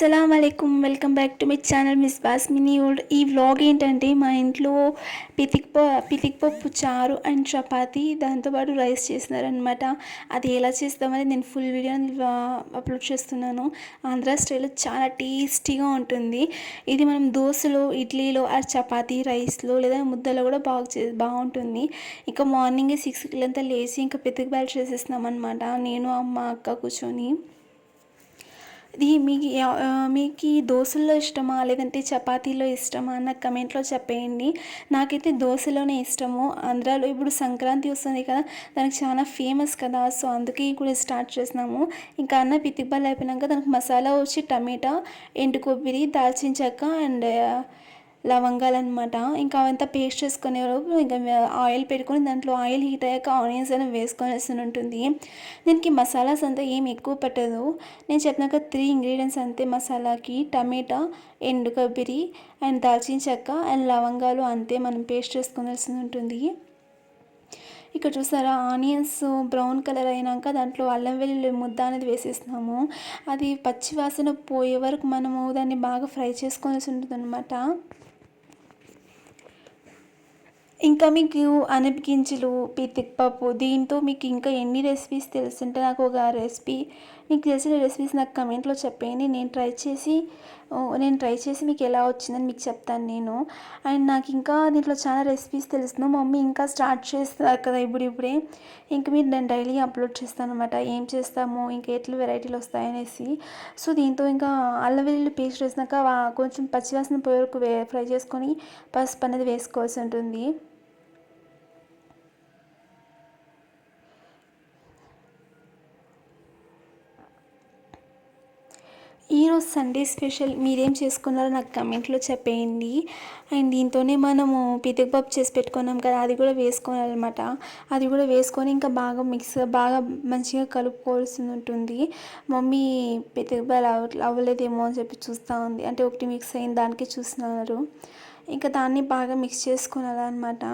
అస్సలం అయికం welcome back to my channel miss బాస్మిని ఓల్డ్ ఈ వ్లాగ్ ఏంటంటే మా ఇంట్లో పితిక్ పితిక్పప్పు చారు అండ్ చపాతి దాంతోపాటు రైస్ చేసినారనమాట అది ఎలా చేస్తామని నేను ఫుల్ వీడియో అప్లోడ్ చేస్తున్నాను. ఆంధ్ర స్టైల్లో చాలా టేస్టీగా ఉంటుంది. ఇది మనం దోశలో ఇడ్లీలో ఆ చపాతి రైస్లో లేదా ముద్దలో కూడా బాగా చే బాగుంటుంది. ఇంకా మార్నింగే సిక్స్కి అంతా లేచి ఇంకా పితిక్ బ్యాల్ చేసేస్తున్నాం అనమాట నేను అమ్మ అక్క కూర్చొని. ఇది మీకు మీకు ఈ దోశల్లో ఇష్టమా? లేదంటే చపాతీలో ఇష్టమా? నాకు కమెంట్లో చెప్పేయండి. నాకైతే దోశలోనే ఇష్టము. ఆంధ్రాలో ఇప్పుడు సంక్రాంతి వస్తుంది కదా దానికి చాలా ఫేమస్ కదా సో అందుకే కూడా స్టార్ట్ చేసినాము. ఇంకా అన్న పితిక్బల్ అయిపోయినాక దానికి మసాలా వచ్చి టమాటా ఎండు కొబ్బరి దాల్చిన చెక్క అండ్ లవంగాలు అనమాట ఇంకా అవంతా పేస్ట్ చేసుకునే లోపు ఇంకా ఆయిల్ పెట్టుకొని దాంట్లో ఆయిల్ హీట్ అయ్యాక ఆనియన్స్ అనేవి వేసుకోవాల్సి ఉంటుంది. దీనికి మసాలాస్ అంతా ఏం ఎక్కువ పెట్టదు. నేను చెప్పినాక త్రీ ఇంగ్రీడియంట్స్ అంతే. మసాలాకి టమాటా ఎండు కొబ్బరి అండ్ దాల్చిన చెక్క అండ్ లవంగాలు అంతే మనం పేస్ట్ చేసుకోవాల్సి ఉంటుంది. ఇక్కడ చూసారా? ఆనియన్స్ బ్రౌన్ కలర్ అయినాక దాంట్లో అల్లం వెల్లుల్లి ముద్ద అనేది వేసేస్తున్నాము అది పచ్చి వాసన పోయే వరకు మనము దాన్ని బాగా ఫ్రై చేసుకోవాల్సి ఉంటుంది అనమాట ఇంకా మీకు అనపగింజలు పితిక్ పప్పు దీంతో మీకు ఇంకా ఎన్ని రెసిపీస్ తెలుసుంటే నాకు ఒక రెసిపీ మీకు తెలిసిన రెసిపీస్ నాకు కమెంట్లో చెప్పేయండి. నేను ట్రై చేసి నేను ట్రై చేసి మీకు ఎలా వచ్చిందని మీకు చెప్తాను నేను. అండ్ నాకు ఇంకా దీంట్లో చాలా రెసిపీస్ తెలుసును. మమ్మీ ఇంకా స్టార్ట్ చేస్తారు కదా ఇప్పుడు ఇప్పుడే. ఇంకా మీరు నేను డైలీ అప్లోడ్ చేస్తాను అనమాట ఏం చేస్తాము ఇంకా ఎట్లు వెరైటీలు వస్తాయనేసి. సో దీంతో ఇంకా అల్లం వెల్లుల్లి పేస్ట్ వేసినాక కొంచెం పచ్చివాసన పోయే వరకు ఫ్రై చేసుకొని పసుపు అనేది వేసుకోవాల్సి ఉంటుంది. ఈరోజు సండే స్పెషల్ మీరేం చేసుకున్నారో నాకు కమెంట్లో చెప్పేయండి. అండ్ దీంతోనే మనము పితకపప్పు చేసి పెట్టుకున్నాం కదా అది కూడా వేసుకోవాలన్నమాట. అది కూడా వేసుకొని ఇంకా బాగా మిక్స్ బాగా మంచిగా కలుపుకోవాల్సి ఉంటుంది. మమ్మీ పితకపాలు అవ అవ్వలేదేమో అని చెప్పి చూస్తూ ఉంది. అంటే ఒకటి మిక్స్ అయిన దానికి చూస్తున్నారు. ఇంకా దాన్ని బాగా మిక్స్ చేసుకోవాలన్నమాట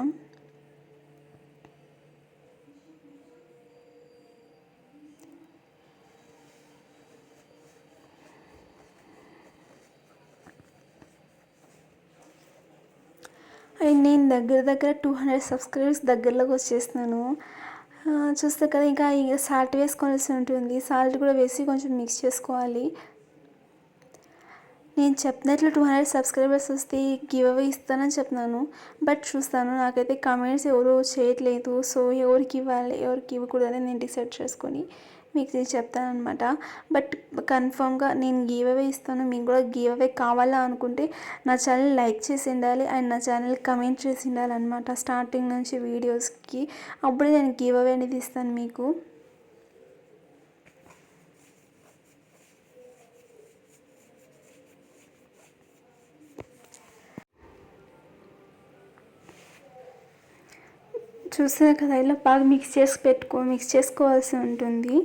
నేను దగ్గర దగ్గర టూ హండ్రెడ్ సబ్స్క్రైబర్స్ దగ్గరలోకి వచ్చేస్తున్నాను. చూస్తే కదా ఇంకా ఇంకా సాల్ట్ వేసుకోవాల్సి ఉంటుంది. సాల్ట్ కూడా వేసి కొంచెం మిక్స్ చేసుకోవాలి. నేను చెప్పినట్లు టూ హండ్రెడ్ సబ్స్క్రైబర్స్ వస్తే గివ్ అవే ఇస్తానని చెప్తున్నాను బట్ చూస్తాను నాకైతే కమెంట్స్ ఎవరు చేయట్లేదు. సో ఎవరికి ఇవ్వాలి ఎవరికి ఇవ్వకూడదని నేను డిసైడ్ చేసుకొని మీకు ఇది చెప్తాను అనమాట బట్ కన్ఫామ్గా నేను గివ్ అవే ఇస్తాను. మీకు కూడా గివ్ అవే కావాలా అనుకుంటే నా ఛానల్ లైక్ చేసి ఉండాలి. అండ్ నా ఛానల్ కమెంట్ చేసి ఉండాలన్నమాట. స్టార్టింగ్ నుంచి వీడియోస్కి. అప్పుడే నేను గివ్ అవే అనేది ఇస్తాను మీకు. చూసారు కదా ఇలా బాగా మిక్స్ చేసి పెట్టుకో మిక్స్ చేసుకోవాల్సి ఉంటుంది.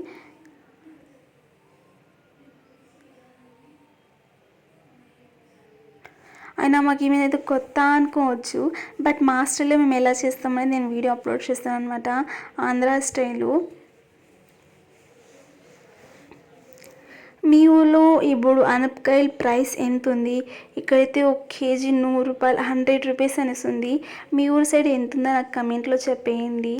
అయినా మాకు ఏమైనా కొత్త అనుకోవచ్చు బట్ మా స్టైల్లో మేము ఎలా చేస్తామని నేను వీడియో అప్లోడ్ చేస్తాను అనమాట ఆంధ్ర స్టైలు. మీ ఊళ్ళో ఇప్పుడు అనపకాయల ప్రైస్ ఎంత ఉంది ఇక్కడైతే ఒక కేజీ నూరు రూపాయలు హండ్రెడ్ రూపీస్ అనేసి ఉంది మీ ఊరు సైడ్ ఎంత ఉందో నాకు కమెంట్లో చెప్పేయండి.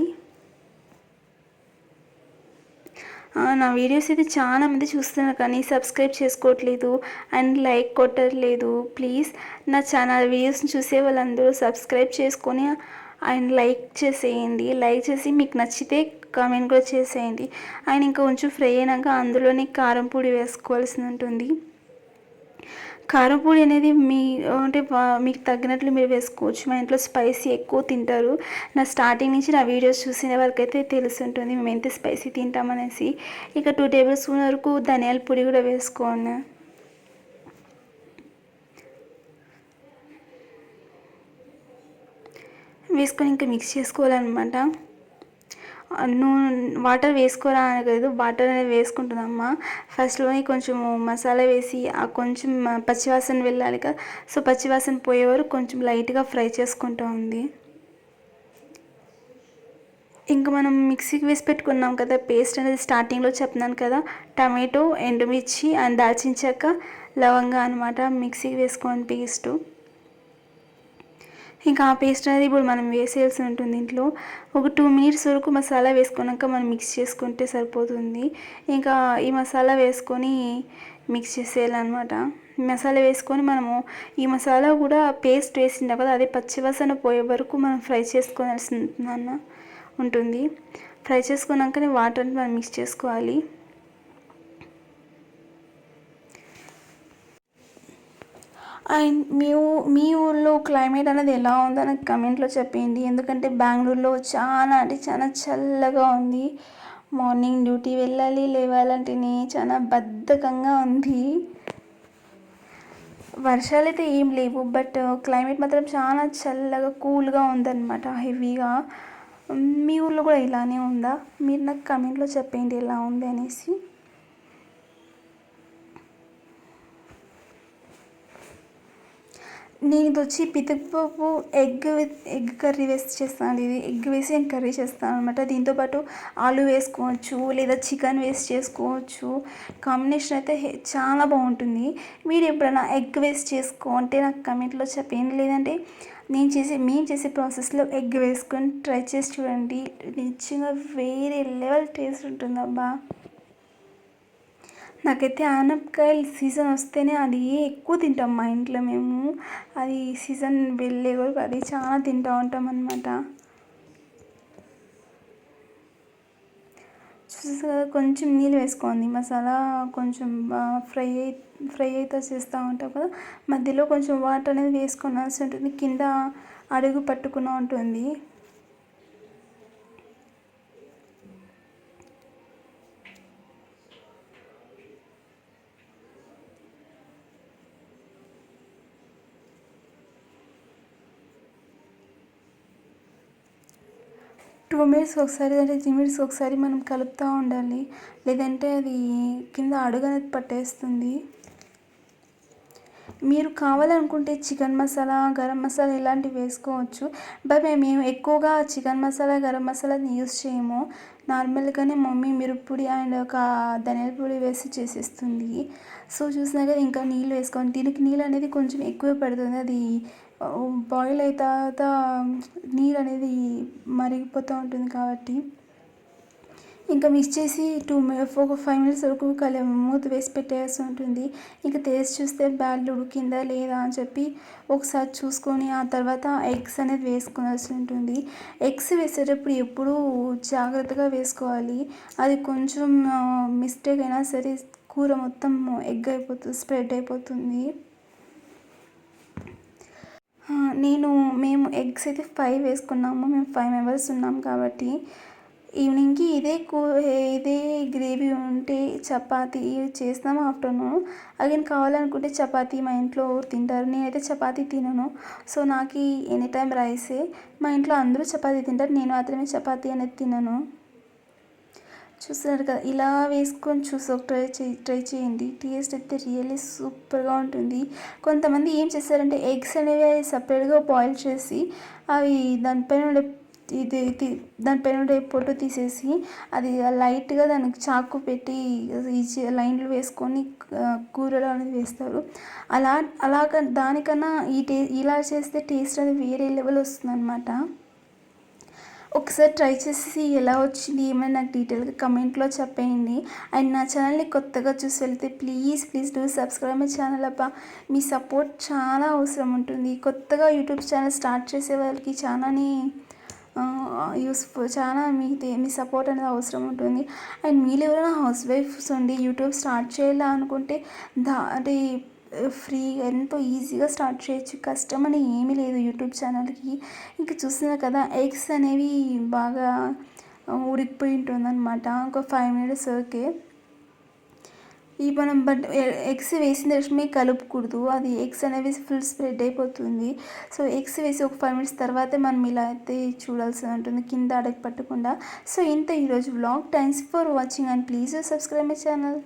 నా వీడియోస్ అయితే చాలా మంది చూస్తున్నారు కానీ సబ్స్క్రైబ్ చేసుకోవట్లేదు అండ్ లైక్ కొట్టట్లేదు. ప్లీజ్ నా ఛానల్ వీడియోస్ని చూసే వాళ్ళందరూ సబ్స్క్రైబ్ చేసుకొని అండ్ లైక్ చేసేయండి. లైక్ చేసి మీకు నచ్చితే కామెంట్ కూడా చేసేయండి. అండ్ ఇంకా కొంచెం ఫ్రై అయినాక అందులోనే కారం పొడి వేసుకోవాల్సి ఉంటుంది. కారం పొడి అనేది మీ అంటే మీకు తగ్గినట్లు మీరు వేసుకోవచ్చు. మా ఇంట్లో స్పైసీ ఎక్కువ తింటారు. నా స్టార్టింగ్ నుంచి నా వీడియోస్ చూసిన వరకైతే తెలిసి ఉంటుంది మేము ఎంత స్పైసీ తింటామనేసి. ఇక టూ టేబుల్ స్పూన్ వరకు ధనియాల పొడి కూడా వేసుకోండి వేసుకొని ఇంకా మిక్స్ చేసుకోవాలన్నమాట. నూనె వాటర్ వేసుకోరా అనలేదు వాటర్ అనేది వేసుకుంటుందమ్మా ఫస్ట్లోనే కొంచెం మసాలా వేసి ఆ కొంచెం పచ్చివాసన వెళ్ళాలి కదా సో పచ్చివాసన పోయే వరకు కొంచెం లైట్గా ఫ్రై చేసుకుంటూ ఉంది. ఇంకా మనం మిక్సీకి వేసి పెట్టుకున్నాం కదా పేస్ట్ అనేది స్టార్టింగ్లో చెప్తున్నాను కదా టమాటో ఎండుమిర్చి అండ్ దాల్చిన చెక్క లవంగా అనమాట మిక్సీకి వేసుకొని పేస్టు ఇంకా ఆ పేస్ట్ అనేది ఇప్పుడు మనం వేసేయాల్సి ఉంటుంది ఇంట్లో. ఒక టూ మినిట్స్ వరకు మసాలా వేసుకున్నాక మనం మిక్స్ చేసుకుంటే సరిపోతుంది. ఇంకా ఈ మసాలా వేసుకొని మిక్స్ చేసేయాలన్నమాట. మసాలా వేసుకొని మనము ఈ మసాలా కూడా పేస్ట్ వేసిండే కదా అదే పచ్చివాసన పోయే వరకు మనం ఫ్రై చేసుకోవాల్సి అన్న ఉంటుంది. ఫ్రై చేసుకున్నాకనే వాటర్ని మనం మిక్స్ చేసుకోవాలి. అండ్ మీ మీ ఊళ్ళో క్లైమేట్ అనేది ఎలా ఉందో నాకు కమెంట్లో చెప్పేయండి ఎందుకంటే బెంగళూరులో చాలా అంటే చాలా చల్లగా ఉంది. మార్నింగ్ డ్యూటీ వెళ్ళాలి లేవాలంటేనే చాలా బద్ధకంగా ఉంది. వర్షాలు అయితే ఏం లేవు బట్ క్లైమేట్ మాత్రం చాలా చల్లగా కూల్గా ఉందన్నమాట హెవీగా మీ ఊళ్ళో కూడా ఇలానే ఉందా? మీరు నాకు కమెంట్లో చెప్పేయండి ఎలా ఉంది అనేసి. నేను ఇది వచ్చి పితకపప్పు ఎగ్ ఎగ్ కర్రీ వేసి చేస్తాను ఇది ఎగ్ వేసి నేను కర్రీ చేస్తాను అనమాట దీంతోపాటు ఆలు వేసుకోవచ్చు లేదా చికెన్ వేసి చేసుకోవచ్చు. కాంబినేషన్ అయితే చాలా బాగుంటుంది. మీరు ఎప్పుడైనా ఎగ్ వేసి చేసుకో అంటే నాకు కమెంట్లో చెప్పండి లేదంటే నేను చేసే మేము చేసే ప్రాసెస్లో ఎగ్ వేసుకొని ట్రై చేసి చూడండి. నిజంగా వేరే లెవెల్ టేస్ట్ ఉంటుంది అబ్బా నాకైతే ఆనపకాయలు సీజన్ వస్తేనే అది ఎక్కువ తింటాం మా ఇంట్లో మేము. అది సీజన్ వెళ్ళే వరకు అది చాలా తింటూ ఉంటాం అనమాట చూసేసి కదా కొంచెం నీళ్ళు వేసుకోండి. మసాలా కొంచెం ఫ్రై అయి ఫ్రై అయితే చేస్తూ ఉంటాం కదా. మధ్యలో కొంచెం వాటర్ అనేది వేసుకోవాల్సి ఉంటుంది. కింద అడుగు పట్టుకుని ఉంటుంది. టూ మినిట్స్ ఒకసారి అంటే త్రీ మినిట్స్ ఒకసారి మనం కలుపుతూ ఉండాలి. లేదంటే అది కింద అడుగు అనేది పట్టేస్తుంది. మీరు కావాలనుకుంటే చికెన్ మసాలా గరం మసాలా ఇలాంటివి వేసుకోవచ్చు. బట్ మేము ఎక్కువగా చికెన్ మసాలా గరం మసాలాని యూస్ చేయము. నార్మల్గానే మమ్మీ మిరప్పొడి అండ్ ఒక ధనియాల పొడి వేసి చేసేస్తుంది. సో చూసినా కదా ఇంకా నీళ్ళు వేసుకోండి దీనికి నీళ్ళు అనేది కొంచెం ఎక్కువ పడుతుంది. అది బాయిల్ అయిన తర్వాత నీరు అనేది మరిగిపోతూ ఉంటుంది కాబట్టి ఇంకా మిక్స్ చేసి టూ ఒక ఫైవ్ మినిట్స్ వరకు కలి మూత వేసి పెట్టేయాల్సి ఉంటుంది. ఇంకా టేస్ట్ చూస్తే బ్యాల్ ఉడికిందా లేదా అని చెప్పి ఒకసారి చూసుకొని ఆ తర్వాత ఎగ్స్ అనేది వేసుకోవాల్సి ఉంటుంది. ఎగ్స్ వేసేటప్పుడు ఎప్పుడూ జాగ్రత్తగా వేసుకోవాలి. అది కొంచెం మిస్టేక్ అయినా సరే కూర మొత్తం ఎగ్ అయిపోతుంది స్ప్రెడ్ అయిపోతుంది. నేను మేము ఎగ్స్ అయితే ఫైవ్ వేసుకున్నాము. మేము ఫైవ్ మెంబర్స్ ఉన్నాం కాబట్టి ఈవినింగ్కి ఇదే కూ ఇదే గ్రేవీ ఉంటే చపాతీ చేస్తాము ఆఫ్టర్నూన్ అగైన్ కావాలనుకుంటే చపాతీ మా ఇంట్లో తింటారు. నేనైతే చపాతీ తినను. సో నాకు ఎనీ టైం రైసే మా ఇంట్లో అందరూ చపాతీ తింటారు. నేను మాత్రమే చపాతీ అనేది తినను. చూస్తున్నారు కదా ఇలా వేసుకొని చూసి ఒక ట్రై చే ట్రై చేయండి. టేస్ట్ అయితే రియల్లీ సూపర్గా ఉంటుంది. కొంతమంది ఏం చేస్తారంటే ఎగ్స్ అనేవి సపరేట్గా బాయిల్ చేసి అవి దానిపైన ఉండే ఇది దానిపైన ఉండే పొట్టు తీసేసి అది లైట్గా దానికి చాకు పెట్టి ఈ లైన్లు వేసుకొని కూరలు కూరలో అనేది వేస్తారు. అలా అలాగ దానికన్నా ఈ టే ఇలా చేస్తే టేస్ట్ అనేది వేరే లెవెల్ వస్తుంది అనమాట ఒకసారి ట్రై చేసి ఎలా వచ్చింది ఏమైనా నాకు డీటెయిల్గా కమెంట్లో చెప్పేయండి. అండ్ నా ఛానల్ని కొత్తగా చూసి వెళ్తే please please do subscribe my channel అబ్బా. మీ సపోర్ట్ చాలా అవసరం ఉంటుంది. కొత్తగా యూట్యూబ్ ఛానల్ స్టార్ట్ చేసే వాళ్ళకి చాలానే యూస్ఫుల్ చాలా మీ మీ సపోర్ట్ అనేది అవసరం ఉంటుంది. అండ్ మీరు ఎవరైనా హౌస్ వైఫ్స్ ఉండి యూట్యూబ్ స్టార్ట్ చేయాలా అనుకుంటే దా అంటే ఫ్రీ ఎంతో ఈజీగా స్టార్ట్ చేయొచ్చు. కష్టం అని ఏమీ లేదు యూట్యూబ్ ఛానల్కి. ఇంకా చూస్తున్నారు కదా ఎగ్స్ అనేవి బాగా ఉడికిపోయి ఉంటుందన్నమాట. ఒక ఫైవ్ మినిట్స్ ఓకే. ఈ మనం బట్ ఎగ్స్ వేసిన తక్షణమే కలుపుకూడదు. అది ఎగ్స్ అనేవి ఫుల్ స్ప్రెడ్ అయిపోతుంది. సో ఎగ్స్ వేసి ఒక ఫైవ్ మినిట్స్ తర్వాతే మనం ఇలా అయితే చూడాల్సి ఉంటుంది కింద అడగ పట్టకుండా. సో ఇంత ఈరోజు vlog. Thanks for watching and please subscribe my channel.